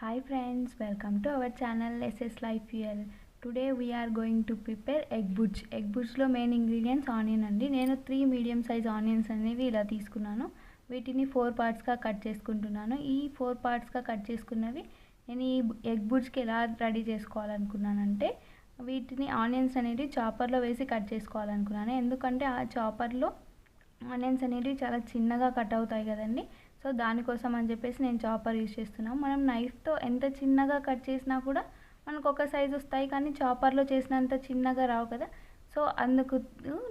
Hi friends, welcome to our channel SS Life Fuel. Today we're going to prepare egg egg egg Egg main ingredients onion అండి. నేను three medium size onions అనేవి ఇలా తీసుకున్నాను. వీటిని four పార్ట్స్గా cut చేసుకుంటున్నాను. ఈ ఫోర్ పార్ట్స్గా కట్ చేసుకున్నవి నేను ఈ ఎగ్ బుడ్జ్కి ఎలా రెడీ చేసుకోవాలనుకున్నానంటే వీటిని ఆనియన్స్ అనేవి చాపర్లో వేసి కట్ చేసుకోవాలనుకున్నాను. ఎందుకంటే ఆ చాపర్లో ఆనియన్స్ అనేవి చాలా చిన్నగా కట్ అవుతాయి కదండి. సో దానికోసం అని చెప్పేసి నేను చాపర్ యూజ్ చేస్తున్నాను మనం నైఫ్తో ఎంత చిన్నగా కట్ చేసినా కూడా మనకు ఒక సైజు వస్తాయి కానీ చాపర్లో చేసినంత చిన్నగా రావు కదా. సో అందుకు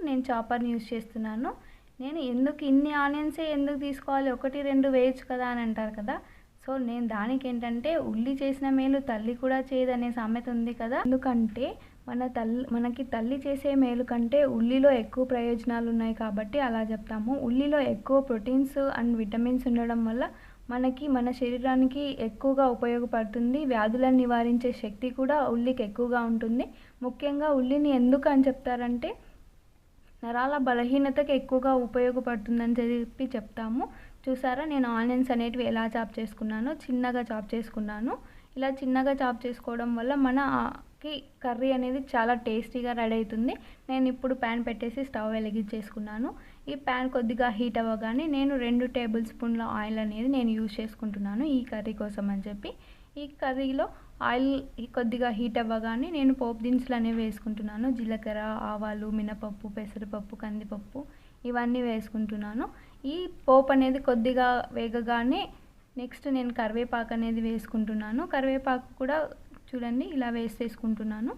నేను చాపర్ని యూజ్ చేస్తున్నాను. నేను ఎందుకు ఇన్ని ఆనియన్సే ఎందుకు తీసుకోవాలి? ఒకటి రెండు వేయచ్చు కదా అని అంటారు కదా. సో నేను దానికి ఏంటంటే ఉల్లి చేసిన మేలు తల్లి కూడా చేయదనే సామెత ఉంది కదా. ఎందుకంటే మన తల్లి మనకి తల్లి చేసే మేలు కంటే ఉల్లిలో ఎక్కువ ప్రయోజనాలు ఉన్నాయి కాబట్టి అలా చెప్తాము. ఉల్లిలో ఎక్కువ ప్రోటీన్స్ అండ్ విటమిన్స్ ఉండడం వల్ల మనకి మన శరీరానికి ఎక్కువగా ఉపయోగపడుతుంది. వ్యాధులను నివారించే శక్తి కూడా ఉల్లికి ఎక్కువగా ఉంటుంది. ముఖ్యంగా ఉల్లిని ఎందుకు అని చెప్తారంటే నరాల బలహీనతకి ఎక్కువగా ఉపయోగపడుతుందని చెప్పి చెప్తాము. చూసారా? నేను ఆనియన్స్ అనేటివి ఎలా చాప్ చేసుకున్నానో చిన్నగా చాప్ చేసుకున్నాను. ఇలా చిన్నగా చాప్ చేసుకోవడం వల్ల మన కి కర్రీ అనేది చాలా టేస్టీగా రెడీ అవుతుంది. నేను ఇప్పుడు ప్యాన్ పెట్టేసి స్టవ్ వెలిగించేసుకున్నాను. ఈ ప్యాన్ కొద్దిగా హీట్ అవ్వగానే నేను రెండు టేబుల్ స్పూన్ల ఆయిల్ అనేది నేను యూజ్ చేసుకుంటున్నాను ఈ కర్రీ కోసం అని చెప్పి. ఈ కర్రీలో ఆయిల్ కొద్దిగా హీట్ అవ్వగానే నేను పోపు దినుసులు అనేవి వేసుకుంటున్నాను. జీలకర్ర ఆవాలు మినపప్పు పెసరపప్పు కందిపప్పు ఇవన్నీ వేసుకుంటున్నాను. ఈ పోపు అనేది కొద్దిగా వేగగానే నెక్స్ట్ నేను కరివేపాకు అనేది వేసుకుంటున్నాను. కరివేపాకు కూడా చూడండి ఇలా వేసేసుకుంటున్నాను.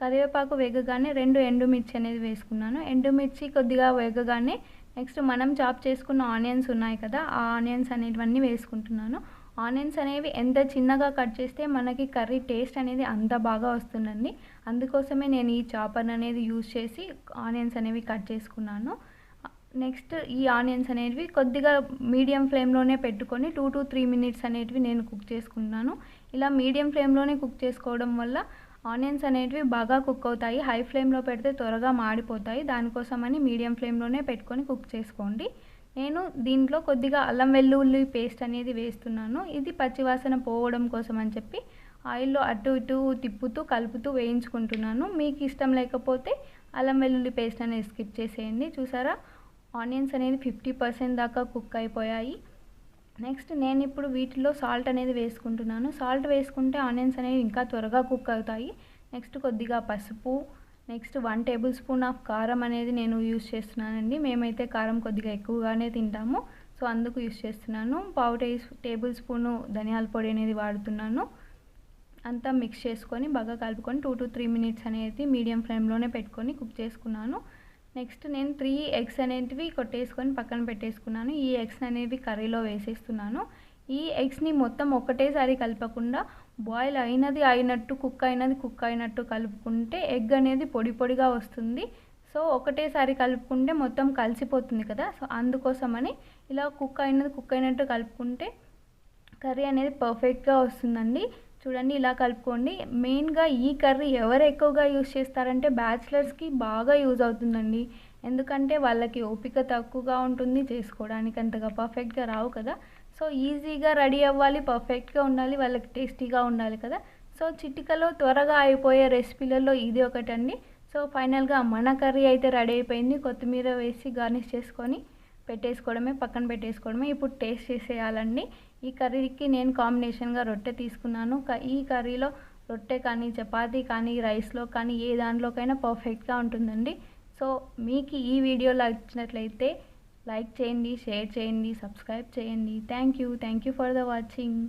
కరివేపాకు వేగగానే రెండు ఎండుమిర్చి అనేది వేసుకున్నాను. ఎండుమిర్చి కొద్దిగా వేగగానే నెక్స్ట్ మనం చాప్ చేసుకున్న ఆనియన్స్ ఉన్నాయి కదా ఆ ఆనియన్స్ అనేటివన్నీ వేసుకుంటున్నాను. ఆనియన్స్ అనేవి ఎంత చిన్నగా కట్ చేస్తే మనకి కర్రీ టేస్ట్ అనేది అంత బాగా వస్తుందండి. అందుకోసమే నేను ఈ చాపర్ అనేది యూజ్ చేసి ఆనియన్స్ అనేవి కట్ చేసుకున్నాను. నెక్స్ట్ ఈ ఆనియన్స్ అనేవి కొద్దిగా మీడియం ఫ్లేమ్లోనే పెట్టుకొని టూ టు త్రీ మినిట్స్ అనేటివి నేను కుక్ చేసుకున్నాను ఇలా మీడియం ఫ్లేమ్లోనే కుక్ చేసుకోవడం వల్ల ఆనియన్స్ అనేటివి బాగా కుక్ అవుతాయి. హై ఫ్లేమ్లో పెడితే త్వరగా మాడిపోతాయి. దానికోసమని మీడియం ఫ్లేమ్లోనే పెట్టుకొని కుక్ చేసుకోండి. నేను దీంట్లో కొద్దిగా అల్లం వెల్లుల్లి పేస్ట్ అనేది వేస్తున్నాను. ఇది పచ్చివాసన పోవడం కోసం అని చెప్పి ఆయిల్లో అటు ఇటు తిప్పుతూ కలుపుతూ వేయించుకుంటున్నాను. మీకు ఇష్టం లేకపోతే అల్లం వెల్లుల్లి పేస్ట్ అనేది స్కిప్ చేసేయండి. చూసారా? ఆనియన్స్ అనేది ఫిఫ్టీ పర్సెంట్ దాకా కుక్ అయిపోయాయి. నెక్స్ట్ నేను ఇప్పుడు వీటిలో సాల్ట్ అనేది వేసుకుంటున్నాను. సాల్ట్ వేసుకుంటే ఆనియన్స్ అనేవి ఇంకా త్వరగా కుక్ అవుతాయి. నెక్స్ట్ కొద్దిగా పసుపు. Next one tablespoon of కారం అనేది నేను యూస్ చేస్తున్నానండి. మేమైతే కారం కొద్దిగా ఎక్కువగానే తింటాము. సో అందుకు యూస్ చేస్తున్నాను. పావు టే టేబుల్ స్పూను ధనియాల పొడి అనేది వాడుతున్నాను. అంతా మిక్స్ చేసుకొని బాగా కలుపుకొని టూ టు త్రీ మినిట్స్ అనేది మీడియం ఫ్లేమ్లోనే పెట్టుకొని కుక్ చేసుకున్నాను. నెక్స్ట్ నేను త్రీ ఎగ్స్ అనేటివి కొట్టేసుకొని పక్కన పెట్టేసుకున్నాను. ఈ ఎగ్స్ అనేవి కర్రీలో వేసేస్తున్నాను. ఈ ఎగ్స్ని మొత్తం ఒకటేసారి కలపకుండా బాయిల్ అయినది అయినట్టు కుక్ అయినది కుక్ అయినట్టు కలుపుకుంటే ఎగ్ అనేది పొడి పొడిగా వస్తుంది. సో ఒకటేసారి కలుపుకుంటే మొత్తం కలిసిపోతుంది కదా. సో అందుకోసమని ఇలా కుక్ అయినది కుక్ అయినట్టు కలుపుకుంటే కర్రీ అనేది పర్ఫెక్ట్గా వస్తుందండి. చూడండి ఇలా కలుపుకోండి. మెయిన్గా ఈ కర్రీ ఎవరు ఎక్కువగా యూజ్ చేస్తారంటే బ్యాచిలర్స్కి బాగా యూజ్ అవుతుందండి. ఎందుకంటే వాళ్ళకి ఓపిక తక్కువగా ఉంటుంది చేసుకోవడానికి అంతగా పర్ఫెక్ట్గా రావు కదా. సో ఈజీగా రెడీ అవ్వాలి పర్ఫెక్ట్గా ఉండాలి వాళ్ళకి టేస్టీగా ఉండాలి కదా. సో చిటికలో త్వరగా అయిపోయే రెసిపీలలో ఇది ఒకటండి. సో ఫైనల్గా మన కర్రీ అయితే రెడీ అయిపోయింది. కొత్తిమీర వేసి గార్నిష్ చేసుకొని పెట్టేసుకోవడమే పక్కన పెట్టేసుకోవడమే. ఇప్పుడు టేస్ట్ చేసేయాలండి. ఈ కర్రీకి నేను కాంబినేషన్గా రొట్టె తీసుకున్నాను. ఈ కర్రీలో రొట్టె కానీ చపాతీ కానీ రైస్లో కానీ ఏ దాంట్లోకైనా పర్ఫెక్ట్గా ఉంటుందండి. సో మీకు ఈ వీడియో నచ్చినట్లయితే లైక్ చేయండి షేర్ చేయండి సబ్స్క్రైబ్ చేయండి. Thank you. Thank you for the watching.